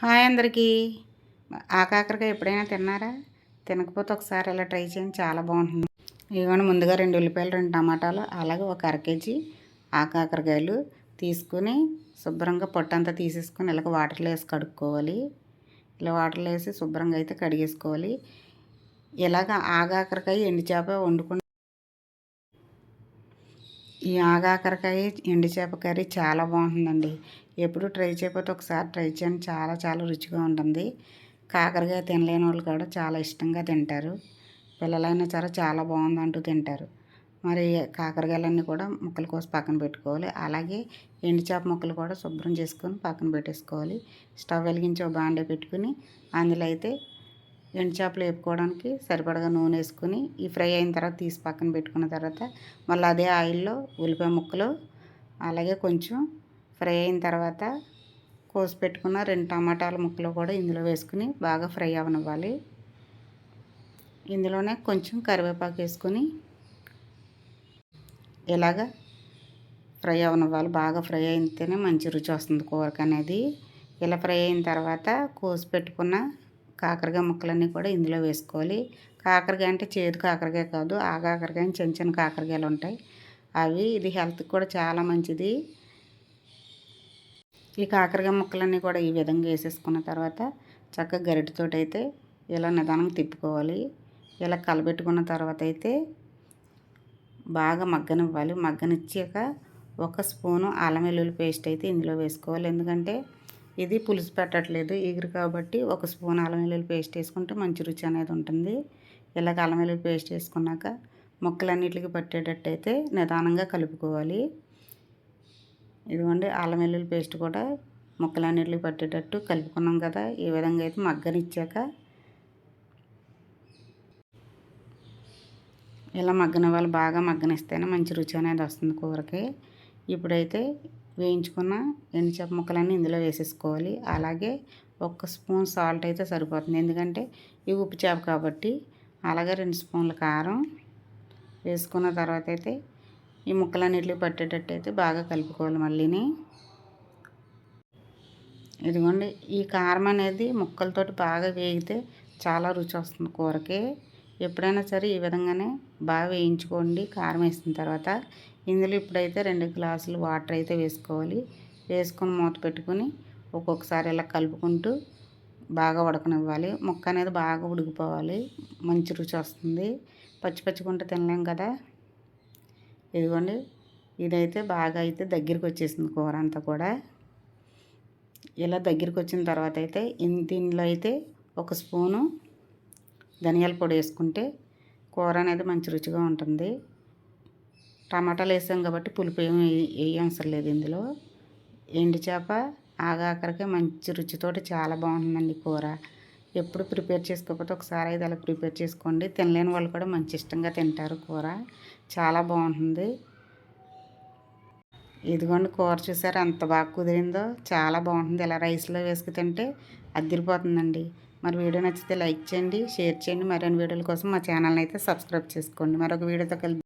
Hi అందరికీ. ఆకాకరకాయ ఎప్పుడైనా తిన్నారా? తినకపోతే ఒకసారి ఇలా ట్రై చేయండి చాలా బాగుంటుంది. ఇవన్నీ ముందుగా రెండు ఉల్లిపాయలు రెండు టమాటాలు అలాగే ఒక అర కేజీ ఆకాకరకాయలు తీసుకుని శుభ్రంగా పొట్టంతా తీసేసుకొని ఇలాగ వాటర్లో వేసి కడుక్కోవాలి. ఇలా వాటర్లో వేసి శుభ్రంగా అయితే కడిగేసుకోవాలి. ఇలాగ ఆగాకరకాయ ఎండు చేప వండుకుని ఈ ఆగాకరకాయ ఎండు చేప కర్రీ చాలా బాగుంటుందండి. ఎప్పుడు ట్రై చేయకపోతే ఒకసారి ట్రై చేయండి. చాలా చాలా రుచిగా ఉంటుంది. కాకరకాయ తినలేని వాళ్ళు కూడా చాలా ఇష్టంగా తింటారు. పిల్లలైనా సరే చాలా బాగుంది అంటూ తింటారు. మరి కాకరకాయలన్నీ కూడా ముక్కలు కోసి పక్కన పెట్టుకోవాలి. అలాగే ఎండు చేప ముక్కలు కూడా శుభ్రం చేసుకొని పక్కన పెట్టేసుకోవాలి. స్టవ్ వెలిగించి ఒక బాండే పెట్టుకుని అందులో అయితే ఎండు చేపలు వేపుకోవడానికి సరిపడగా నూనె వేసుకుని ఈ ఫ్రై అయిన తర్వాత తీసి పక్కన పెట్టుకున్న తర్వాత మళ్ళీ అదే ఆయిల్లో ఉల్లిపాయ ముక్కలు అలాగే కొంచెం ఫ్రై అయిన తర్వాత కోసి పెట్టుకున్న రెండు టమాటాల ముక్కలు కూడా ఇందులో వేసుకుని బాగా ఫ్రై అవనివ్వాలి. ఇందులోనే కొంచెం కరివేపాకు వేసుకొని ఇలాగ ఫ్రై అవనివ్వాలి. బాగా ఫ్రై అయితేనే మంచి రుచి వస్తుంది కూరకు అనేది ఇలా ఫ్రై అయిన తర్వాత కోసి పెట్టుకున్న కాకరకాయ ముక్కలన్నీ కూడా ఇందులో వేసుకోవాలి. కాకరకాయ అంటే చేదు కాకరకాయ కాదు ఆ కాకరకాయ చిన్న చిన్న కాకరకాయలు ఉంటాయి. అవి ఇది హెల్త్కి కూడా చాలా మంచిది. ఈ కాకరకాయ ముక్కలన్నీ కూడా ఈ విధంగా వేసేసుకున్న తర్వాత చక్కగా గరిటెతోటి అయితే ఇలా నిదానంగా తిప్పుకోవాలి. ఇలా కలబెట్టుకున్న తర్వాత అయితే బాగా మగ్గనివ్వాలి. మగ్గనిచ్చాక ఒక స్పూను అల్లం వెల్లుల్లి పేస్ట్ అయితే ఇందులో వేసుకోవాలి. ఎందుకంటే ఇది పులుసు పెట్టట్లేదు ఎగురు కాబట్టి ఒక స్పూన్ అల్లం వెల్లుల్లి పేస్ట్ వేసుకుంటే మంచి రుచి అనేది ఉంటుంది. ఇలాగ అల్లం వెల్లుల్లి పేస్ట్ వేసుకున్నాక ముక్కలన్నిటికి పట్టేటట్టయితే నిదానంగా కలుపుకోవాలి. ఇదిగోండి అల్లం వెల్లుల్లి పేస్ట్ కూడా ముక్కలన్నిటికి పట్టేటట్టు కలుపుకున్నాం కదా ఈ విధంగా అయితే మగ్గనిచ్చాక ఇలా మగ్గన వాళ్ళు బాగా మగ్గనిస్తేనే మంచి రుచి అనేది వస్తుంది కూరకి. ఇప్పుడైతే వేయించుకున్న ఎండుచేప ముక్కలన్నీ ఇందులో వేసేసుకోవాలి. అలాగే ఒక్క స్పూన్ సాల్ట్ అయితే సరిపోతుంది. ఎందుకంటే ఇవి ఉప్పు చేప కాబట్టి అలాగే రెండు స్పూన్ల కారం వేసుకున్న తర్వాత అయితే ఈ ముక్కలన్నిటికి పట్టేటట్టు అయితే బాగా కలుపుకోవాలి మళ్ళీని. ఇదిగోండి ఈ కారం అనేది ముక్కలతోటి బాగా వేగితే చాలా రుచి వస్తుంది కూరకి. ఎప్పుడైనా సరే ఈ విధంగానే బాగా వేయించుకోండి. కారం వేసిన తర్వాత ఇందులో ఇప్పుడైతే రెండు గ్లాసులు వాటర్ అయితే వేసుకోవాలి. వేసుకొని మూత పెట్టుకొని ఒక్కొక్కసారి ఇలా కలుపుకుంటూ బాగా ఉడకనివ్వాలి. ముక్క అనేది బాగా ఉడికిపోవాలి. మంచి రుచి వస్తుంది. పచ్చి పచ్చికుంటే తినలేం కదా? ఇదిగోండి. ఇదైతే బాగా అయితే దగ్గరికి వచ్చేసింది కూర అంతా కూడా. ఇలా దగ్గరికి వచ్చిన తర్వాత అయితే దీనిలో అయితే ఒక స్పూను ధనియాల పొడి వేసుకుంటే కూర అనేది మంచి రుచిగా ఉంటుంది. టమాటాలు వేసాం కాబట్టి పులుపు ఏమి వేయవసరం లేదు ఇందులో. ఎండు చేప ఆగాకరకే మంచి రుచితోటి చాలా బాగుంటుందండి కూర. ఎప్పుడు ప్రిపేర్ చేసుకోకపోతే ఒకసారి అయితే అలా ప్రిపేర్ చేసుకోండి. తినలేని వాళ్ళు కూడా మంచి ఇష్టంగా తింటారు కూర. చాలా బాగుంటుంది. ఇదిగోండి కూర చూసారు అంత బాగా కుదిరిందో. చాలా బాగుంటుంది. ఇలా రైస్లో వేసుకు తింటే అద్దరిపోతుందండి మరి వీడియో నచ్చితే లైక్ చేయండి షేర్ చేయండి. మరిన్ని వీడియోల కోసం మా ఛానల్ని అయితే సబ్స్క్రైబ్ చేసుకోండి. మరొక వీడియోతో కలిసి